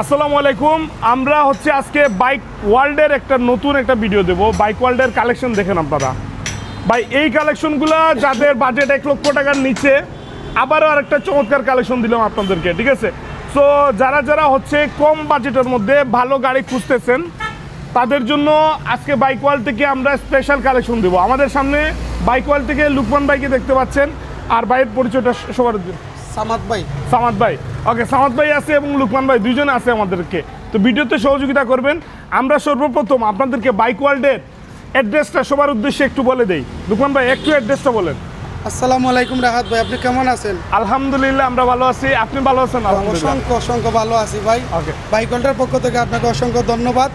আসসালামু আলাইকুম। আমরা হচ্ছে আজকে বাইক ওয়ার্ল্ডের একটা নতুন একটা ভিডিও দেব। বাইক ওয়ার্ল্ডের কালেকশন দেখেন আপনারা। ভাই এই কালেকশনগুলো যাদের বাজেট এক লক্ষ টাকার নিচে আবারও আরেকটা চমৎকার কালেকশন দিলাম আপনাদেরকে ঠিক আছে? সো যারা যারা হচ্ছে কম বাজেটের মধ্যে ভালো গাড়ি খুঁজতেছেন তাদের জন্য আজকে বাইক ওয়ার্ল্ড থেকে আমরা স্পেশাল কালেকশন দেবো। আমাদের সামনে বাইক ওয়ার্ল্ড থেকে লুকমান বাইকে দেখতে পাচ্ছেন। আর বাইয়ের পরিচয়টা সবার সামাদ ভাই। সামাদ ভাই। ওকে সামাদ ভাই আছে এবং লুকমান ভাই দুজন আছে আমাদেরকে। তো ভিডিওতে সহযোগিতা করবেন। আমরা সর্বপ্রথম আপনাদেরকে বাইক ওয়ার্ল্ডের অ্যাড্রেসটা সবার উদ্দেশ্যে একটু বলে দেই। লুকমান ভাই, একটু অ্যাড্রেসটা বলেন। আসসালামু আলাইকুম রাহাত ভাই আপনি কেমন আছেন? আলহামদুলিল্লাহ আমরা ভালো আছি। আপনি ভালো আছেন? অসংখ্য অসংখ্য ভালো আছি ভাই। বাইকল্টার পক্ষ থেকে আপনাকে অসংখ্য ধন্যবাদ।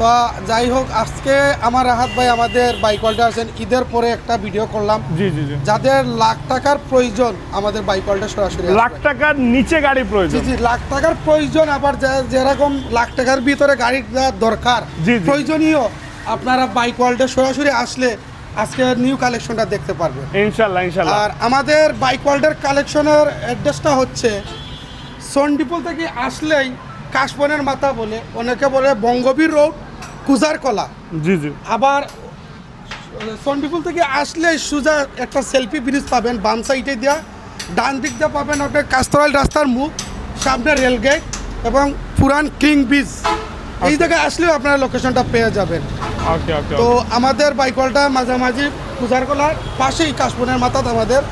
তো যাই হোক আজকে আমার রাহাত ভাই আমাদের বাইকল্টা আছেন ঈদের পরে একটা ভিডিও করলাম। জি জি জি। যাদের লাখ টাকার প্রয়োজন আমাদের বাইকল্টা সরাসরি লাখ টাকার নিচে গাড়ি প্রয়োজন। জি লাখ টাকার প্রয়োজন আবার যেরকম লাখ টাকার ভিতরে গাড়ি দরকার। প্রয়োজনীয় আপনারা বাইক ওয়ার্ল্ডে সরাসরি আসলে আজকে নিউ কালেকশনটা দেখতে পারবেন। ইনশাল্লাহ ইনশাল্লাহ। আর আমাদের বাইক ওয়ার্ল্ডের কালেকশনের অ্যাড্রেসটা হচ্ছে সন্ডিপুল থেকে আসলেই কাশবনের মাথা বলে অনেকে বলে বঙ্গবীর রোড কুজারকলা। জি জি। আবার সন্ডিপুল থেকে আসলেই সুজা একটা সেলফি ব্রিজ পাবেন বাম সাইডে দেওয়া ডান দিক দিয়ে পাবেন আপনার কাস্তরাইল রাস্তার মুখ সামনে রেলগেট এবং পুরান কিং ব্রিজ এই জায়গায় আসলেও আপনারা লোকেশনটা পেয়ে যাবেন। ওকে ওকে তো আমাদের বাইকলটা মাঝামাঝি পূজার পূজারকলার পাশেই কাশবনের মাথাত আমাদের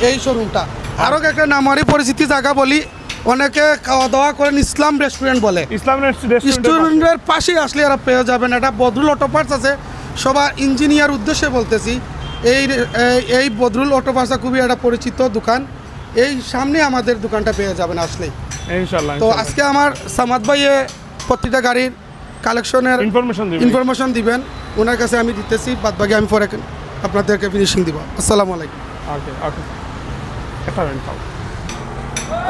এই শোরুমটা আরও একটা নামারি পরিচিতি জায়গা বলি অনেকে খাওয়া দাওয়া করেন ইসলাম রেস্টুরেন্ট বলে। ইসলাম রেস্টুরেন্ট রেস্টুরেন্টের পাশেই আসলে এরা পেয়ে যাবেন। এটা বদরুল অটো পার্টস আছে। সবার ইঞ্জিনিয়ার উদ্দেশ্যে বলতেছি এই এই- বদরুল অটো পার্টসটা খুবই একটা পরিচিত দোকান। এই সামনে আমাদের দোকানটা পেয়ে যাবেন আসলেই। ইনশাল্লাহ তো আজকে আমার সামাদ ভাইয়ে প্রতিটা গাড়ির কালেকশনের ইনফরমেশন ইনফরমেশন দিবেন। ওনার কাছে আমি দিতেছি বাদ বাকি আমি পরে আপনাদেরকে ফিনিশিং দিব। আসসালামু আলাইকুম। ওকে ওকে।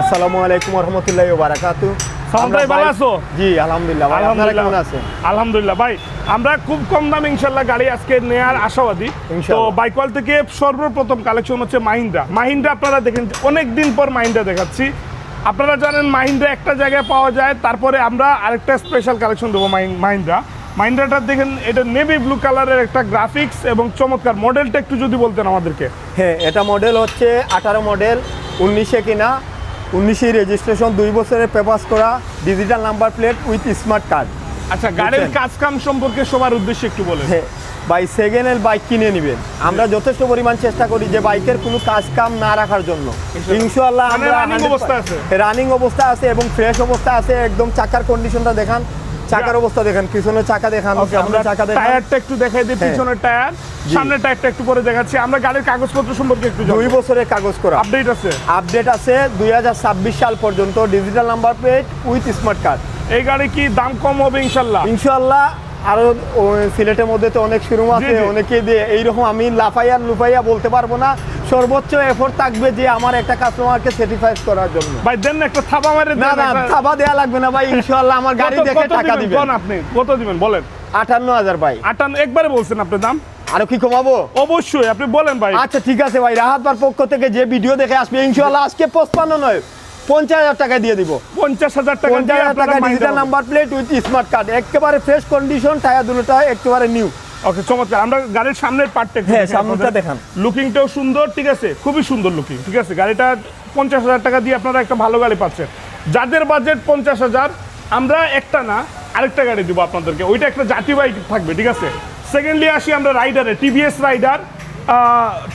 আসসালামু আলাইকুম রহমতুল্লাহ বারাকাতু ভাই, ভালো আছো? জি আলহামদুলিল্লাহ ভাই আপনারা কেমন আছেন? আলহামদুলিল্লাহ ভাই আমরা খুব কম দামে ইনশাল্লাহ গাড়ি আজকে নেয়ার আশাবাদী। তো। বাইকওয়াল থেকে সর্বপ্রথম কালেকশন হচ্ছে মাহিন্দ্রা। মাহিন্দ্রা আপনারা দেখেন অনেক দিন পর মাহিন্দ্রা দেখাচ্ছি। আপনারা জানেন মাহিন্দ্রা একটা জায়গায় পাওয়া যায় তারপরে আমরা আরেকটা স্পেশাল কালেকশন দেবো মাহিন- মাহিন্দ্রা। মাহিন্দ্রাটা দেখেন এটা নেভি ব্লু কালারের একটা গ্রাফিক্স এবং চমৎকার। মডেলটা একটু যদি বলতেন আমাদেরকে। হ্যাঁ এটা মডেল হচ্ছে আঠারো মডেল উনিশে কিনা উনিশে রেজিস্ট্রেশন দুই বছরের পেপাস করা digital number plate with smart card আচ্ছা গাড়ির? কাজ কাম সম্পর্কে সবার উদ্দেশ্যে একটু বলেন। হ্যাঁ বাই সেকেন্ড হ্যান্ড বাইক কিনে নেবেন। আমরা যথেষ্ট পরিমাণ চেষ্টা করি যে বাইকের কোনো কাজ কাম না রাখার জন্য। ইনশাআল্লাহ মানে আমরা অবস্থা আছে? রানিং অবস্থা আছে এবং ফ্রেশ অবস্থা আছে একদম চাকার কন্ডিশনটা দেখান। চাকার অবস্থা দেখেন পিছনের চাকা দেখান আমরা সামনের চাকা দেখান। টায়ারটা একটু দেখাই দিই হ্যাঁ। পিছনের টায়ার সামনের টায়ারটা একটু পরে দেখাচ্ছি। আমরা গাড়ির কাগজপত্র সম্পর্কে একটু দুই বছরের কাগজ করা। আপডেট আছে? আপডেট আছে দুই হাজার ছাব্বিশ সাল পর্যন্ত digital number plate with smart card এই গাড়ি কি দাম কম হবে ইনশাল্লাহ? ইনশাল্লাহ আরও সিলেটের মধ্যে তো অনেক শোরুম আছে অনেকে দিয়ে এইরকম আমি লাফাইয়া লুফাইয়া বলতে পারব না। সর্বোচ্চ এফোর্ট থাকবে যে আমার একটা কাস্টমারকে স্যাটিসফাইড করার জন্য। ভাই দেন একটা থাবা মারে না না থাবা দেওয়া লাগবে না ভাই ইনশাল্লাহ আমার গাড়ি দেখে টাকা দিবেন? আপনি কত দিবেন? বলেন। আটান্ন হাজার ভাই। আটান্ন একবারে বলছেন আপনি দাম? আরও কি কমাবো? অবশ্যই আপনি বলেন ভাই। আচ্ছা ঠিক আছে ভাই রাহাতবার পক্ষ থেকে যে ভিডিও দেখে আসবে ইনশাল্লাহ আজকে পঁচপান্ন নয়। পঞ্চাশ হাজার টাকা দিয়ে দিব। পঞ্চাশ হাজার টাকা পঞ্চাশ হাজার টাকা digital number plate with smart card একেবারে ফ্রেশ কন্ডিশন টায়ার দুটোটা একেবারে নিউ ওকে চমৎকার। আমরা গাড়ির সামনের পার্টটা হ্যাঁ, সামনেরটা দেখান। লুকিংটাও সুন্দর ঠিক আছে? খুবই সুন্দর লুকিং ঠিক আছে? গাড়িটা পঞ্চাশ হাজার টাকা দিয়ে আপনারা একটা ভালো গাড়ি পাচ্ছেন। যাদের বাজেট পঞ্চাশ হাজার আমরা একটা না আরেকটা গাড়ি দিব আপনাদেরকে। ওইটা একটা জাতি বাইক থাকবে ঠিক আছে? সেকেন্ডলি আসি আমরা রাইডারে টিভিএস রাইডার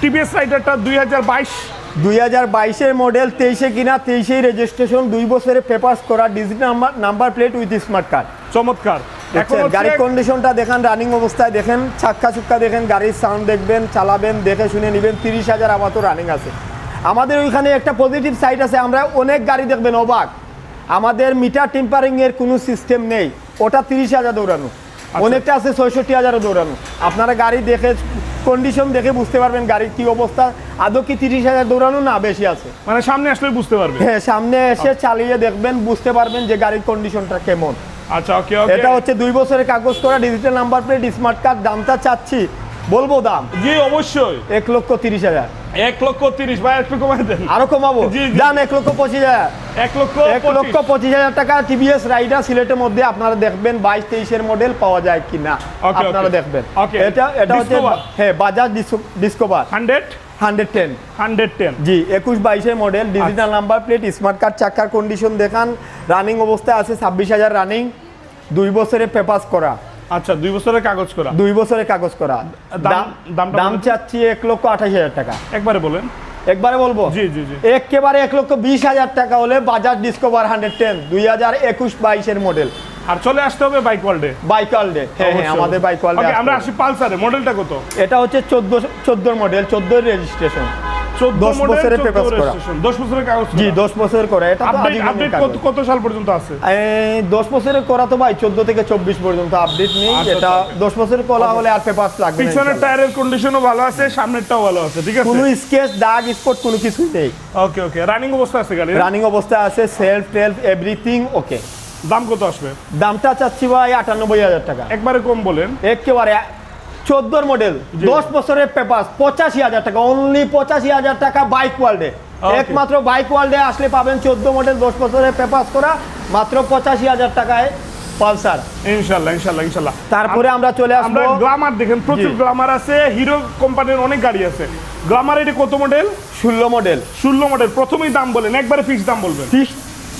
টিভিএস রাইডারটা দুই হাজার বাইশ দুই হাজার বাইশের মডেল তেইশে কিনা তেইশেই রেজিস্ট্রেশন দুই বছরের পেপার্স করা digital number number plate with smart card চমৎকার। গাড়ির কন্ডিশনটা দেখেন রানিং অবস্থায় দেখেন ছাক্কা চুক্কা দেখেন গাড়ির সাউন্ড দেখবেন চালাবেন দেখে শুনে নেবেন তিরিশ হাজার আবার তো রানিং আছে। আমাদের ওইখানে একটা পজিটিভ সাইড আছে আমরা অনেক গাড়ি দেখবেন অবাক। আমাদের মিটার টেম্পারিং এর কোনো সিস্টেম নেই ওটা তিরিশ হাজার দৌড়ানো। অনেকটা আছে ছয়ষট্টি হাজারও দৌড়ানো। আপনারা গাড়ি দেখে কন্ডিশন দেখে বুঝতে পারবেন গাড়ির কি অবস্থা। আদৌ কি তিরিশ হাজার দৌড়ানো? না বেশি আছে। মানে সামনে আসলে বুঝতে পারবেন হ্যাঁ সামনে এসে চালিয়ে দেখবেন বুঝতে পারবেন যে গাড়ির কন্ডিশনটা কেমন। আচ্ছা ওকে ওকে এটা হচ্ছে দুই বছরের কাগজ করা digital number plate smart card দামটা চাচ্ছি। বলব দাম? জি অবশ্যই। এক লক্ষ তিরিশ হাজার। এক লক্ষ তিরিশ ভাই একটু কমাই দেন। আরও কমাবো। দাম এক লক্ষ পঁচিশ হাজার। এক লক্ষ এক লক্ষ পঁচিশ হাজার টাকা টিভিএস রাইডার সিলেটের মধ্যে আপনারা দেখবেন বাইশ তেইশের মডেল পাওয়া যায় কিনা। আপনারা দেখবেন। এটা এটা হচ্ছে হ্যাঁ Bajaj Discover hundred? Hundred ten hundred ten জি একুশ বাইশের model digital. Number plate smart card চাকার কন্ডিশন দেখান। রানিং অবস্থায় আছে ছাব্বিশ হাজার রানিং দুই বছরের পেপাস করা। আচ্ছা দুই বছরের কাগজ করা। দুই বছরের কাগজ করা। দাম- দাম-। চাচ্ছি এক লক্ষ আঠাশ হাজার টাকা। একবারে বলেন। একবারে বলব? জি, জি, জি। একেবারে এক লক্ষ বিশ হাজার টাকা হলে বাজাজ ডিসকভার হান্ড্রেড টেন দুই হাজার একুশ বাইশের মডেল। আর চলে আসতে হবে বাইক ওয়ার্ল্ডে বাইক ওয়ার্ল্ডে হ্যাঁ হ্যাঁ আমাদের বাইক ওয়ার্ল্ডে আমরা আসি পালসারে। মডেলটা কত? এটা হচ্ছে চোদ্দ চোদ্দোর মডেল চোদ্দোর রেজিস্ট্রেশন 14 বছরের 14 করা। registration, দশ বছরের কাগজ জি দশ বছর করে। এটা আপডেট আজীবনের আপডেট কাগজ। কত কত সাল পর্যন্ত আছে? এই দশ বছরের করা তো ভাই চোদ্দ থেকে চব্বিশ পর্যন্ত আপডেট নেই। আচ্ছা, এটা আচ্ছা। বছরের করা হলে আর পেপার লাগবে না পিছনের টায়ারের কন্ডিশনও ভালো আছে সামনেরটাও ভালো আছে ঠিক আছে? কোনো স্কেচ দাগ স্পট কোনো কিছুই নেই। ওকে ওকে রানিং অবস্থা আছে গাড়ি রানিং অবস্থায় আছে সেলফ টেলফ এভরিথিং ওকে দাম কত আসবে? দামটা চাচ্ছি ভাই আটানব্বই হাজার টাকা। একবারে কম বলেন। একেবারে চোদ্দোর মডেল দশ বছরের পেপার পঁচাশি হাজার টাকা অনলি পঁচাশি হাজার টাকা বাইক ওয়ার্ল্ডে একমাত্র বাইক ওয়ার্ল্ডে আসলে পাবেন চোদ্দ মডেল দশ বছরের পেপার করা মাত্র পঁচাশি হাজার টাকায় পালসার। ইনশাল্লাহ ইনশাল্লাহ ইনশাল্লাহ। তারপরে আমরা চলে আসব আমরা গ্লামার দেখেন প্রচুর। গ্লামার আছে হিরো কোম্পানির অনেক গাড়ি আছে। গ্লামার এটি কত মডেল ষোলো মডেল ষোলো মডেল প্রথমেই দাম বলেন একবারে ফিক্স দাম বলবেন। ফিক্স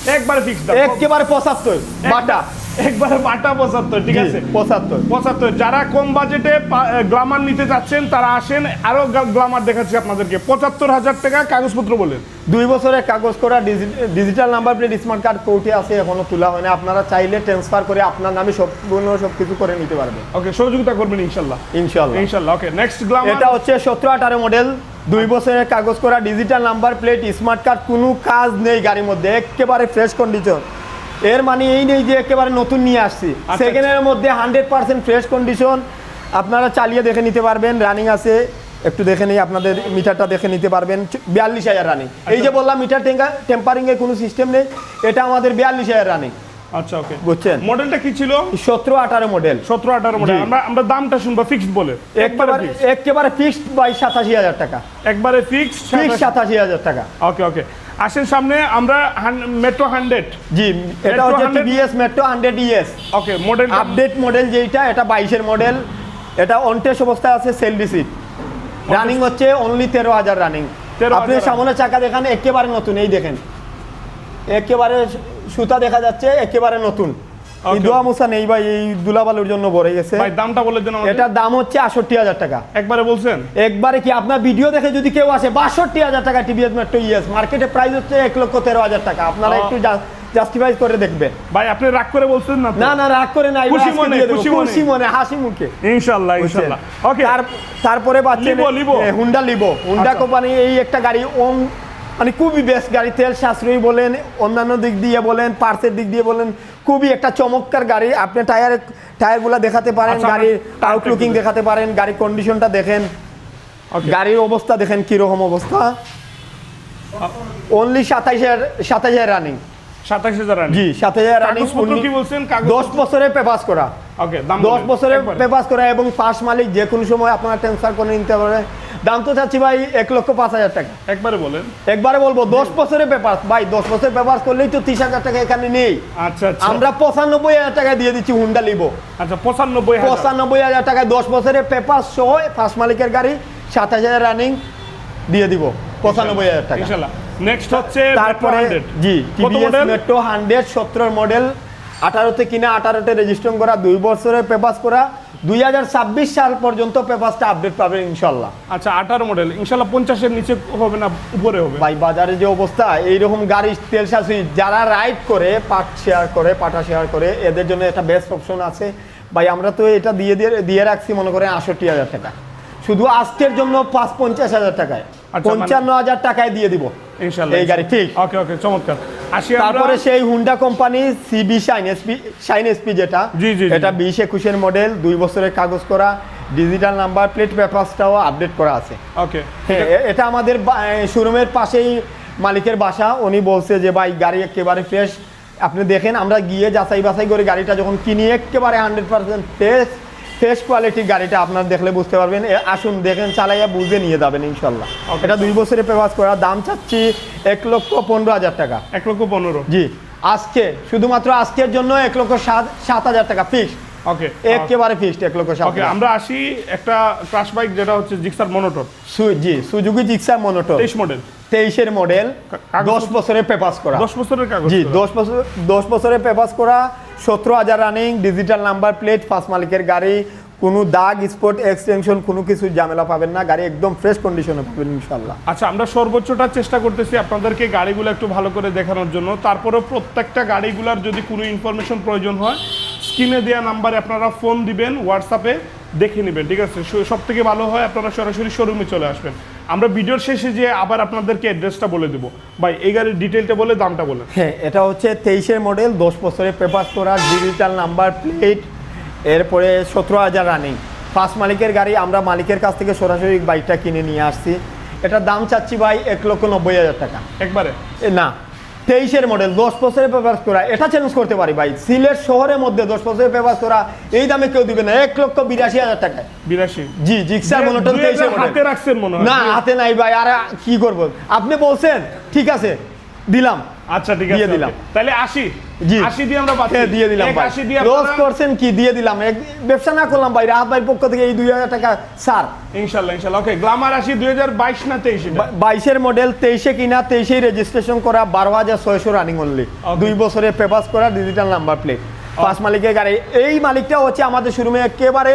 একবারে ফিক্স একবারে পঁচাত্তর। বাটা। একবারে বাটা পঁচাত্তর ঠিক আছে? পঁচাত্তর। পঁচাত্তর। যারা কম বাজেটে গ্লামার নিতে চাচ্ছেন তারা আসেন আরও গ্লামার দেখাচ্ছি আপনাদেরকে। পঁচাত্তর হাজার টাকা কাগজপত্র বলেন। দুই বছরের কাগজ করা digital number plate smart card কোর্টে আছে এখনও তোলা হয়নি আপনারা চাইলে ট্রান্সফার করে আপনার নামে সম্পূর্ণ সব কিছু করে নিতে পারবেন। ওকে সহযোগিতা করবেন ইনশাল্লাহ। ইনশাল্লাহ। ইনশাল্লাহ ওকে নেক্সট গ্লামার এটা হচ্ছে সতেরো আঠারো মডেল দুই বছরের কাগজ করা digital number plate smart card কোনো কাজ নেই গাড়ির মধ্যে। একেবারে ফ্রেশ কন্ডিশন এর মানে এই নেই যে একেবারে নতুন নিয়ে আসছি। আচ্ছা। সেকেন্ডের মধ্যে হান্ড্রেড পার্সেন্ট ফ্রেশ কন্ডিশন আপনারা চালিয়ে দেখে নিতে পারবেন রানিং আছে একটু দেখে নিই আপনাদের মিটারটা দেখে নিতে পারবেন বিয়াল্লিশ হাজার রানিং এই যে বললাম মিটার টেম্পারিং এর কোনো সিস্টেম নেই এটা আমাদের বিয়াল্লিশ হাজার রানিং আচ্ছা ওকে বুঝছেন? মডেলটা কি ছিল? সতেরো আঠারো মডেল সতেরো আঠারো মডেল আমরা আমরা দামটা শুনব ফিক্সড বলে। একবারে একেবারে ফিক্সড বাই সাতাশি হাজার টাকা। একবারে ফিক্সড ফিক্সড সাতাশি হাজার টাকা। ওকে ওকে আসেন সামনে আমরা মেট্রো হান্ড্রেড জি এটা হচ্ছে 100 TVS Metro hundred ES okay model update model যেইটা এটা বাইশের মডেল এটা অনটেস অবস্থায় আছে সেল রিসিট রানিং হচ্ছে অনলি তেরো হাজার রানিং আপনি সামনে চাকা দেখান একেবারে নতুন এই দেখেন। একেবারে সুতা দেখা যাচ্ছে একেবারে নতুন। এই দোয়া মুসা নেই ভাই এই দুলাবালুর জন্য ভরে গেছে। ভাই দামটা বলে দেন। এটার দাম হচ্ছে আটষট্টি হাজার টাকা। একবারে বলছেন? একবারে কি আপনার ভিডিও দেখে যদি কেউ আসে বাষট্টি হাজার টাকা টিভিএস মেট্রো ইএস মার্কেটে প্রাইস হচ্ছে এক লক্ষ তেরো হাজার টাকা। আপনারা একটু জাস্টিফাই করে দেখবেন। ভাই আপনি রাগ করে বলছেন না না না রাগ করে নাই খুশি মনে, খুশি মনে। খুশি মনে হাসি মুখে। ইনশাল্লাহ ইনশাল্লাহ। ওকে তার- তারপরে Livo, Livo. Honda Livo. Honda আচ্ছা। কোম্পানি এই একটা গাড়ি ওম মানে খুবই বেস্ট গাড়ি তেল সাশ্রয়ী বলেন অন্যান্য দিক দিয়ে বলেন পার্সের দিক দিয়ে বলেন খুবই একটা চমৎকার গাড়ি। আপনি টায়ার টায়ারগুলো দেখাতে পারেন আচ্ছা, গাড়ির আমরা টায়ারটা আউটলুকিং দেখাতে পারেন গাড়ির কন্ডিশনটা দেখেন। গাড়ির অবস্থা দেখেন কীরকম অবস্থা। অনলি সাতাইশ হাজার সাতাইশ হাজার রানিং সাতাশ হাজার জি হাজার রানিং কি বলছেন? দশ বছরের পেপাস করা। ওকে দশ একবারে। পেপাস করা এবং ফার্স্ট মালিক যে কোনো সময় আপনারা ট্রান্সফার করে নিতে পারবে। দাম তো চাচ্ছি ভাই এক লক্ষ পাঁচ হাজার টাকা। একবারে বলেন। একবারে বলব দশ বছরের পেপার ভাই দশ বছরের পেপার করলেই তো তিরিশ হাজার টাকা এখানে নেই। আচ্ছা আচ্ছা। আমরা পঁচানব্বই হাজার টাকা দিয়ে দিচ্ছি হুন্ডা লিবো আচ্ছা পঁচানব্বই পঁচানব্বই হাজার টাকায় দশ বছরের পেপার সহ ফার্স্ট মালিকের গাড়ি সাতাশ হাজার রানিং দিয়ে দিব। পঁচানব্বই হাজার টাকা। নেক্সট হচ্ছে তারপরে জি টিভিএস মডেল মেট্রো হান্ড্রেড সতেরো মডেল আঠারোতে কিনা আঠারোতে রেজিস্ট্রেশন করা দুই বছরের পেপাস করা দুই হাজার ছাব্বিশ সাল পর্যন্ত পেপাসটা আপডেট পাবেন ইনশাল্লাহ। আচ্ছা আঠারো মডেল ইনশাল্লাহ পঞ্চাশের নিচে হবে না উপরে হবে? ভাই বাজারে যে অবস্থা এইরকম গাড়ি তেল শাশুড়ি যারা রাইড করে পাট শেয়ার করে পাটা শেয়ার করে এদের জন্য একটা বেস্ট অপশন আছে। ভাই আমরা তো এটা দিয়ে দিয়ে দিয়ে রাখছি মনে করেন আষট্টি হাজার টাকা। শুধু আজকের জন্য পাঁচ পঞ্চাশ হাজার টাকায়। মানে- পঞ্চান্ন হাজার টাকায় দিয়ে দিব। ইনশাল্লাহ এই গাড়ি ঠিক? ওকে ওকে চমৎকার। তারপরে সেই Honda company CB Shine SP Shine SP যেটা। এটা বিশ একুশের মডেল দুই বছরের কাগজ করা ডিজিটাল নাম্বার প্লেট পেপারসটাও আপডেট করা আছে। ওকে হ্যাঁ এটা আমাদের শোরুমের পাশেই মালিকের বাসা উনি বলছে যে ভাই গাড়ি একেবারে ফ্রেশ আপনি দেখেন আমরা গিয়ে যাচাই বাছাই করে গাড়িটা যখন কিনি একেবারে হান্ড্রেড পার্সেন্ট ফ্রেশ ফ্রেশ কোয়ালিটির গাড়িটা আপনার দেখলে বুঝতে পারবেন। আসুন দেখেন চালাইয়া বুঝে নিয়ে যাবেন ইনশাল্লাহ। এটা দুই বছরে পেপাস করা দাম চাচ্ছি এক লক্ষ পনেরো হাজার টাকা। এক লক্ষ পনেরো। জি আজকে শুধুমাত্র আজকের জন্য এক লক্ষ সাত সাত হাজার টাকা ফিক্স ওকে একেবারে ফিক্সড এক লক্ষ সাত ওকে আমরা আসি একটা ক্রাশ বাইক যেটা হচ্ছে জিক্সার মনোটর সু- জি সুজুকি জিক্সার মনোটর তেইশ মডেল তেইশের মডেল কাগজ- দশ বছরের পেপাস করা। দশ বছরের কাগজ জি দশ বছর দশ বছরের পেপাস করা সতেরো হাজার running digital number plate first মালিকের গাড়ি, কোনো দাগ স্পট এক্সটেনশন কোনো কিছু ঝামেলা পাবেন না। গাড়ি একদম ফ্রেশ কন্ডিশনে পাবেন ইনশাল্লাহ আচ্ছা আমরা সর্বোচ্চটা চেষ্টা করতেছি আপনাদেরকে গাড়িগুলো একটু ভালো করে দেখানোর জন্য। তারপরেও প্রত্যেকটা গাড়িগুলোর যদি কোনো ইনফরমেশন প্রয়োজন হয় স্ক্রিনে দেওয়া নাম্বারে আপনারা ফোন দিবেন হোয়াটসঅ্যাপে দেখে নেবেন, ঠিক আছে? সব থেকে ভালো হয় আপনারা সরাসরি শোরুমে চলে আসবেন। আমরা ভিডিওর শেষে যে আবার আপনাদেরকে অ্যাড্রেসটা বলে দেবো। ভাই এই গাড়ির ডিটেলটা বলে দামটা বলেন। হ্যাঁ এটা হচ্ছে তেইশের মডেল দশ বছরের পেপার করা ডিজিটাল নাম্বার প্লেট এরপরে সতেরো হাজার রানিং ফার্স্ট মালিকের গাড়ি আমরা মালিকের কাছ থেকে সরাসরি বাইকটা কিনে নিয়ে আসছি। এটার দাম চাচ্ছি ভাই এক লক্ষ নব্বই হাজার টাকা। একবারে? এ না। তেইশের মডেল দশ বছরের পেপার করা এটা চ্যালেঞ্জ করতে পারি ভাই। সিলেট শহরের মধ্যে দশ বছরের পেপার করা এই দামে কেউ দিবে না। এক লক্ষ বিরাশি হাজার টাকায়। বিরাশি? জি জিক্সার মনোটন তেইশের হাতে রাখছেন মনে না হাতে নাই ভাই আর কি করব? আপনি বলছেন ঠিক আছে দিলাম। আচ্ছা ঠিক দিয়ে আছে দিলাম। তাহলে আশি। জি। আশি দিয়ে আমরা পাচ্ছি। হ্যাঁ, দিয়ে দিলাম ভাই। আশি দিয়ে লস করছেন কি? দিয়ে দিলাম। ব্যবসা না করলাম ভাই। রাহাত ভাইয়ের পক্ষ থেকে এই টাকা স্যার ওকে না মডেল কিনা রেজিস্ট্রেশন করা বারো হাজার ছয়শো রানিং অনলি দুই পেপাস করা ডিজিটাল নাম্বার প্লেট ফার্স্ট মালিকের গাড়ি। এই মালিকটা হচ্ছে আমাদের শোরুমে একেবারে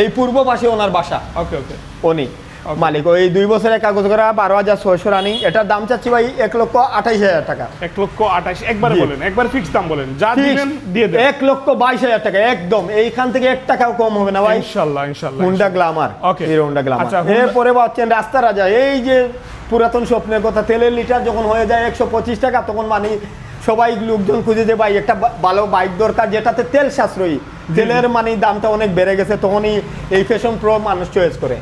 এই পূর্ব পাশে ওনার বাসা। ওকে ওকে উনি। মালিক ওই দুই বছরের কাগজ করা বারো হাজার ছয়শো রানিং এটার দাম চাচ্ছি ভাই এক লক্ষ আঠাইশ হাজার টাকা। এক লক্ষ আঠাশ একবার বলেন একবার ফিক্স দাম বলেন যা দিবেন দিয়ে দেন। এক লক্ষ বাইশ হাজার টাকা একদম এইখান থেকে এক টাকাও কম হবে না ভাই। ইনশাল্লাহ ইনশাল্লাহ Honda Glamour Okay. Hero Honda Glamour এরপরে পাচ্ছেন রাস্তা রাজা এই যে পুরাতন স্বপ্নের কথা তেলের লিটার যখন হয়ে যায় একশো পঁচিশ টাকা তখন মানে সবাই লোকজন খুঁজে যে ভাই একটা ভালো বাইক দরকার যেটাতে তেল সাশ্রয়ী। তেলের মানে দামটা অনেক বেড়ে গেছে তখনই এই ফ্যাশন প্রো মানুষ চয়েস করে.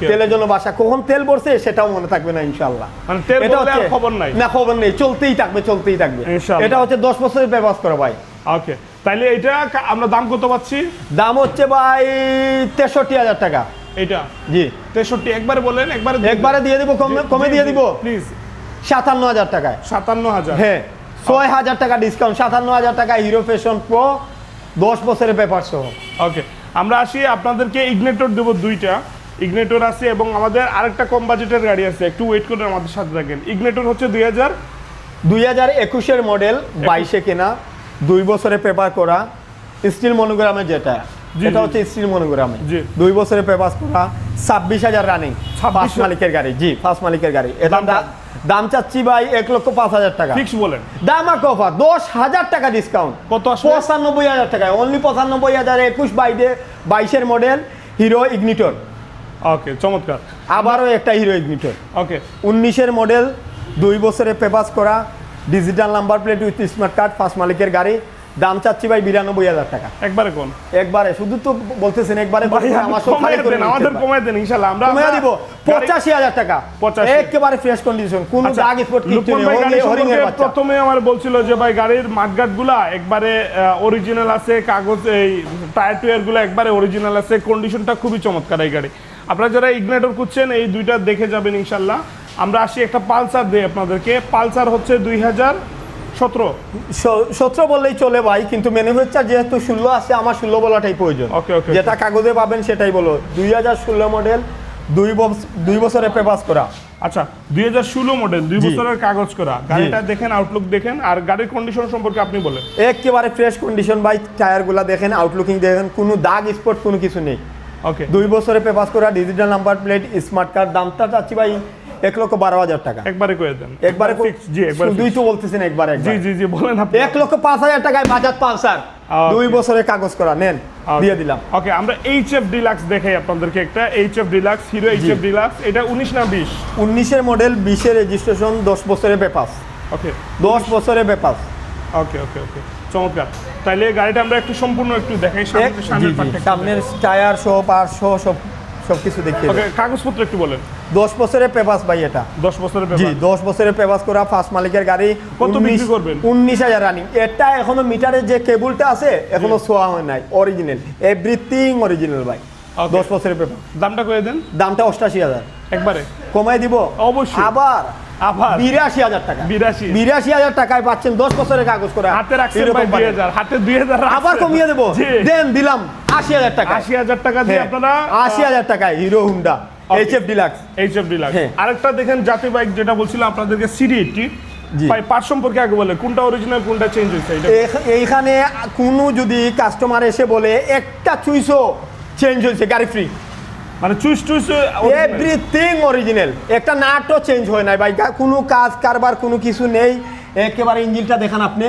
তেলের জন্য বাসা। কখন তেল পড়ছে সেটাও মনে থাকবে না ইনশাল্লাহ মানে এটা হচ্ছে- খবর নাই। না খবর নেই। চলতেই থাকবে চলতেই থাকবে। এটা হচ্ছে দশ বছরের ব্যবহার করা ভাই। ওকে তাইলে এটা আমরা দাম কত পাচ্ছি? দাম হচ্ছে ভাই তেষট্টি হাজার টাকা। এটা জি। তেষট্টি একবারে বলেন একবারে একবারে দিয়ে দিব কমে কমে দিয়ে দিব। প্লিজ সাতান্ন হাজার টাকায়। সাতান্ন হাজার। হ্যাঁ ছয় হাজার টাকা ডিসকাউন্ট সাতান্ন হাজার টাকা হিরো ফ্যাশন প্রো দশ বছরের পেপার সহ। ওকে আমরা আসি আপনাদেরকে ইগনেটর দেবো দুইটা। ইগনেটর আছে এবং আমাদের আরেকটা কম বাজেটের গাড়ি আছে। একটু ওয়েট করে আমাদের সাথে থাকেন। ইগনেটর হচ্ছে দুই হাজার দুই হাজার একুশের মডেল বাইশে কেনা দুই বছরের পেপার করা স্টিল মনোগ্রামে যেটা। জি। হচ্ছে স্টিল মনোগ্রামে। দুই বছরের পেপার করা ছাব্বিশ হাজার রানিং 26 ফার্স্ট মালিকের গাড়ি। জি ফার্স্ট মালিকের গাড়ি। এটা দাম- চাচ্ছি ভাই এক লক্ষ পাঁচ হাজার টাকা। ফিক্স বলেন। দামা কফা দশ হাজার টাকা ডিসকাউন্ট কত? পঁচানব্বই হাজার টাকায়। অনলি পঁচানব্বই হাজার একুশ বাইশে বাইশের মডেল হিরো ইগনিটর ওকে চমৎকার। আবারও একটা হিরো ইগনিটর ওকে উনিশের মডেল দুই বছরে পেপাস করা digital number plate with smart card first মালিকের গাড়ি। দাম চাচ্ছি ভাই বিরানব্বই হাজার টাকা। একবারে কোন একবারে শুধু তো বলতেছেন একবারে আমাদের। কমায় দেন ইনশাল্লাহ। আমরা আমরা দিব পঁচাশি হাজার টাকা। 85 একেবারে ফ্রেশ কন্ডিশন কোনো দাগ স্পট। প্রথমে আমার বলছিল যে ভাই গাড়ির মাঠগাটগুলা একবারে অরিজিনাল আছে কাগজ এই টায়ার টুয়ারগুলো একবারে অরিজিনাল আছে কন্ডিশনটা খুবই চমৎকার এই গাড়ি। আপনারা যারা ইগনেটর খুঁজছেন এই দুইটা দেখে যাবেন ইনশাল্লাহ। আমরা আসি একটা পালসার দিই আপনাদেরকে। পালসার হচ্ছে দুই হাজার সতেরো। সতেরো বললেই চলে ভাই কিন্তু ম্যানুফ্যাকচার যেহেতু ষোলো আছে আমার ষোলো বলাটাই প্রয়োজন। Okay, যেটা কাগজে পাবেন সেটাই বলো। দুই হাজার ষোলো মডেল দুই দুই বছরে পেপাস করা। আচ্ছা দুই হাজার ষোলো মডেল দুই বছরের কাগজ করা। গাড়িটা দেখেন আউটলুক দেখেন আর গাড়ির কন্ডিশন সম্পর্কে আপনি বলেন। একেবারে ফ্রেশ কন্ডিশন ভাই টায়ারগুলো দেখেন আউটলুকিং দেখেন কোনো দাগ স্পট কোনো কিছু নেই। ওকে দুই বছরে পেপাস করা digital number plate smart card দামটা চাচ্ছি ভাই এক লক্ষ বারো হাজার টাকা। একবারে করে দেন। একবারে জি একবার দুই তো বলতেছেন একবার জি জি জি বলেন আপনি। এক লক্ষ পাঁচ হাজার টাকায় বাজাজ পালসার দুই বছরের কাগজ করা নেন দিয়ে দিলাম। ওকে আমরা এইচ এফ ডিলাক্স দেখাই আপনাদেরকে একটা। H F Deluxe Hero H F Deluxe এটা উনিশ না বিশ? উনিশের মডেল বিশের রেজিস্ট্রেশন দশ বছরের বেপাস ওকে দশ বছরের পেপাস ওকে ওকে ওকে চমৎকার। তাইলে গাড়িটা আমরা একটু সম্পূর্ণ একটু দেখাই সামনের টায়ার সহ পার সহ সব সব কিছু দেখিয়ে কাগজপত্র একটু বলেন। দশ বছরের পেপাস ভাই এটা। দশ বছরের জি দশ বছরের পেপাস করা ফার্স্ট মালিকের গাড়ি কত বিক্রি করবেন? উনিশ হাজার রানিং। এটা এখনও মিটারের যে কেবলটা আছে এখনও ছোয়া হয় নাই অরিজিনাল এভরিথিং অরিজিনাল ভাই। দশ বছরের পেপার। দামটা করে দেন। দামটা অষ্টাশি হাজার। একবারে। কমাই দিব। অবশ্যই। আবার আবার বিরাশি হাজার টাকা। বিরাশি। বিরাশি হাজার টাকায় পাচ্ছেন দশ বছরের কাগজ করে হাতে রাখছেন ভাই দুই হাজার হাতে দুই হাজার আবার কমিয়ে দেবো। দেন দিলাম। আশি হাজার টাকা। আশি হাজার টাকা দিয়ে আপনারা আশি হাজার টাকায় Hero Honda Okay. H F Deluxe Deluxe হ্যাঁ। আরেকটা দেখেন জাতি বাইক যেটা বলছিলাম আপনাদেরকে সিডি এইটটি। পার্ট সম্পর্কে আগে বলে কোনটা অরিজিনাল কোনটা চেঞ্জ হয়েছে এইখানে কোনো যদি কাস্টমার এসে বলে একটা চুইসও চেঞ্জ হয়েছে গাড়ি ফ্রি মানে চুইস টুইস এভরিথিং অরিজিনাল একটা নাটও চেঞ্জ হয় নাই ভাই। কোনো কাজ, কারবার, কোনো কিছু নেই। একেবারে ইঞ্জিনটা দেখান আপনি।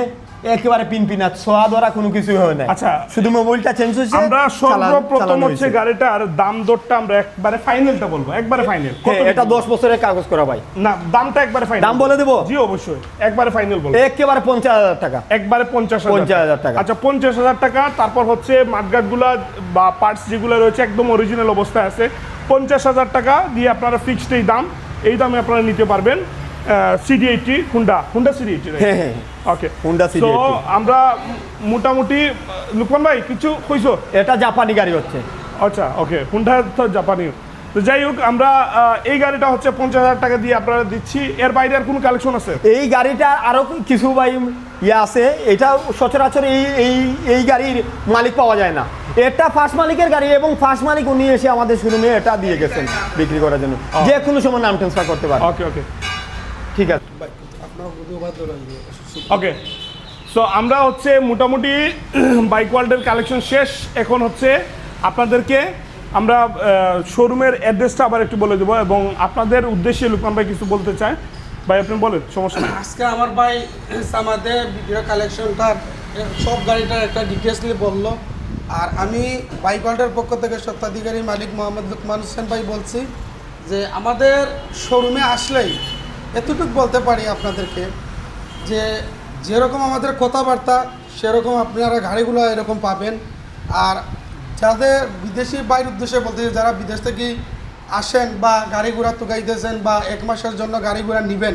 একেবারে পিন পিনা ছোয়া ধরা কোনো কিছু হয় নাই। আচ্ছা। শুধু মোবাইলটা চেঞ্জ হয়েছে আমরা সর্বপ্রথম হচ্ছে গাড়িটার দাম দরটা আমরা একবারে ফাইনালটা বলব একবারে ফাইনাল হ্যাঁ, এটা দশ বছরের কাগজ করা ভাই। না দামটা একবারে ফাইনাল দাম বলে দেবো? জি অবশ্যই একবারে ফাইনাল বলব। একেবারে পঞ্চাশ হাজার টাকা। একবারে পঞ্চাশ 50,000 টাকা। আচ্ছা পঞ্চাশ হাজার টাকা তারপর হচ্ছে মাঠগাটগুলা বা পার্টস যেগুলো রয়েছে একদম অরিজিনাল অবস্থায় আছে। পঞ্চাশ হাজার টাকা দিয়ে আপনারা ফিক্সড এই দাম এই দামে আপনারা নিতে পারবেন। CD eighty Honda Honda CD eighty হ্যাঁ ওকে Honda তো CD80 আমরা মোটামুটি লুকমান ভাই কিছু কইছো? এটা জাপানি গাড়ি হচ্ছে। আচ্ছা ওকে হুন্ডা তো জাপানি। তো যাই হোক আমরা এই গাড়িটা হচ্ছে পঞ্চাশ হাজার টাকা দিয়ে আপনারা দিচ্ছি। এর বাইরে আর কোনো কালেকশন আছে? এই গাড়িটা আরও কিছু ভাই ইয়ে আছে। এটা সচরাচর এই এই এই গাড়ির মালিক পাওয়া যায় না। এটা ফার্স্ট মালিকের গাড়ি এবং ফার্স্ট মালিক উনি এসে আমাদের শোরুমে এটা দিয়ে গেছেন বিক্রি করার জন্য। যে কোনো সময় নাম ট্রান্সফার করতে পারে। ওকে ওকে ঠিক আছে। আপনার ওকে সো আমরা হচ্ছে মোটামুটি বাইক ওয়ার্ল্ডের কালেকশন শেষ। এখন হচ্ছে আপনাদেরকে আমরা শোরুমের অ্যাড্রেসটা আবার একটু বলে দেবো এবং আপনাদের উদ্দেশ্যে লুকমান ভাই কিছু বলতে চায়। ভাই আপনি বলেন সমস্যা নেই। আজকে আমার ভাই আমাদের ভিডিও কালেকশনটার সব গাড়িটার একটা ডিটেলস নিয়ে বলল। আর আমি বাইক ওয়ার্ল্ডের পক্ষ থেকে স্বত্বাধিকারী মালিক মোহাম্মদ লুকমান হোসেন ভাই বলছি যে আমাদের শোরুমে আসলেই এতটুকু বলতে পারি আপনাদেরকে যে যেরকম আমাদের কথাবার্তা, সেরকম আপনারা গাড়িগুলো এরকম পাবেন। আর যাদের বিদেশি বাইরের উদ্দেশ্যে বলতে যারা বিদেশ থেকে আসেন বা গাড়ি ঘোড়া তুকাইতেছেন বা এক মাসের জন্য গাড়ি ঘোড়া নেবেন,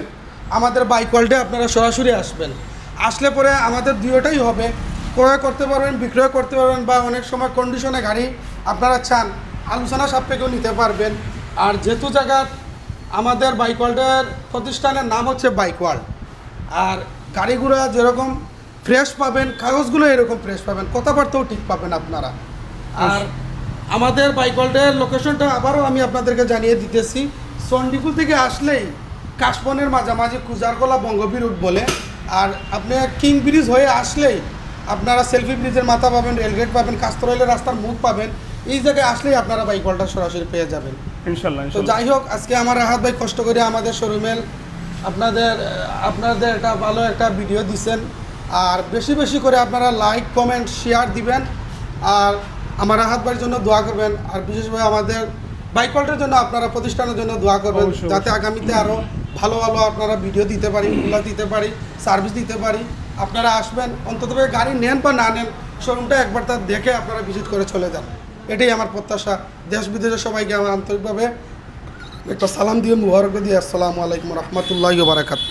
আমাদের বাইক ওয়ার্ল্ডে আপনারা সরাসরি আসবেন। আসলে পরে আমাদের দুয়োটাই হবে। ক্রয় করতে পারবেন, বিক্রয় করতে পারবেন বা অনেক সময় কন্ডিশনে গাড়ি আপনারা চান, আলোচনা সাপেক্ষেও নিতে পারবেন। আর যেহেতু জায়গা আমাদের বাইক ওয়ার্ল্ডের প্রতিষ্ঠানের নাম হচ্ছে বাইক ওয়ার্ল্ড আর গাড়িগুলো যেরকম ফ্রেশ পাবেন, কাগজগুলো এরকম ফ্রেশ পাবেন, কথাবার্তাও ঠিক পাবেন আপনারা। আর আমাদের বাইক ওয়ার্ল্ডের লোকেশনটা আবারও আমি আপনাদেরকে জানিয়ে দিতেছি। সন্ডিফুল থেকে আসলেই কাশবনের মাঝামাঝি কুজারকলা বঙ্গবী রুট বলে। আর আপনি কিং ব্রিজ হয়ে আসলেই আপনারা সেলফি ব্রিজের মাথা পাবেন রেলগেট পাবেন কাস্তরইলের রাস্তার মুখ পাবেন। এই জায়গায় আসলেই আপনারা বাইক ওয়ার্ল্ডটা সরাসরি পেয়ে যাবেন। ইনশাল্লাহ তো যাই হোক আজকে আমার রাহাত ভাই কষ্ট করে আমাদের শোরুমের আপনাদের আপনাদের একটা ভালো একটা ভিডিও দিছেন। আর বেশি বেশি করে আপনারা লাইক কমেন্ট শেয়ার দিবেন। আর আমার রাহাত ভাইয়ের জন্য দোয়া করবেন। আর বিশেষভাবে আমাদের বাইকলটার জন্য আপনারা প্রতিষ্ঠানের জন্য দোয়া করবেন। যাতে আগামীতে আরও ভালো ভালো আপনারা ভিডিও দিতে পারি গুলা দিতে পারি সার্ভিস দিতে পারি। আপনারা আসবেন অন্তত গাড়ি নেন বা না নেন শোরুমটা একবার তার দেখে আপনারা ভিজিট করে চলে যান। এটাই আমার প্রত্যাশা। দেশ বিদেশের সবাইকে আমার আন্তরিকভাবে একটা সালাম দিয়ে মুবারক দিয়ে আসসালামু আলাইকুম রহমতুল্লাহ বারাকাত